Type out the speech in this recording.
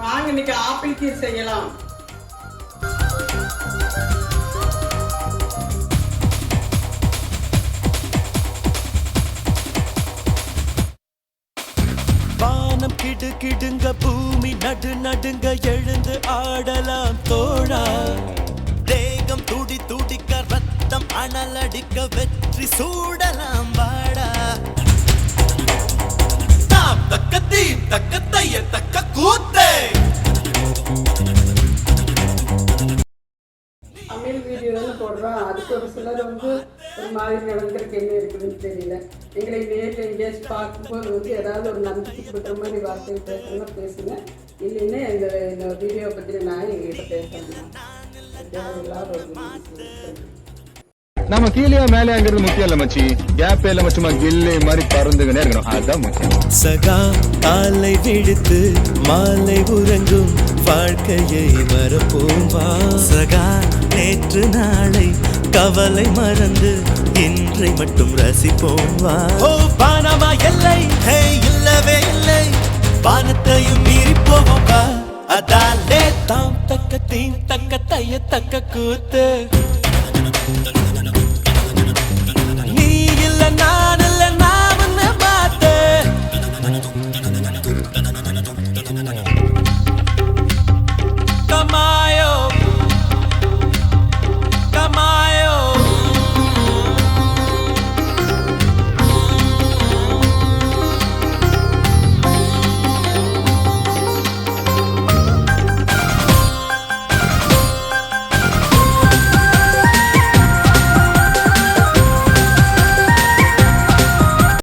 வாங்க இன்னைக்கு ஆப்பிள் கீர் செய்யலாம். வானம் கிடு கிடுங்க பூமி நடு நடுங்க எழுந்து ஆடலாம் தோழா. தேகம் துடி துடிக்க ரத்தம் அனலடிக்க வெற்றி சூடலாம் வா. ஒரு சிலர் வந்து ஒரு மாதிரி நடந்திருக்கு என்ன இருக்குதுன்னு தெரியல. எங்களை நேரில் எங்கேயாச்சும் பார்க்கும்போது வந்து ஏதாவது ஒரு நம்பிக்கை கொடுக்குற மாதிரி வார்த்தை பேசணும்னா பேசுங்க. இல்லைன்னா இந்த இந்த வீடியோ பற்றி நான் எங்ககிட்ட விஷயம். நம்ம கீழே மேலேங்கிறது முக்கியம் இல்ல மச்சி. கேப் இல்லாம சும்மா கில்லி மாதிரி பறந்துகிட்டே இருக்கணும். முக்கியம். சகா காலை விடுத்து மாலை உறங்கும் வாழ்க்கையை மறப்போம் சகா நேற்று நாளை கவலை மறந்து இன்றை மட்டும் ரசிப்போம் வா. ஓ பானமா எல்லை? ஹே இல்லவே இல்லை. பானத்தையும் மீறி போவோம் வா. அதாலே தாம் தக்க தீம் தக்க தைய தக்க கூத்து. நீ இல்ல நான்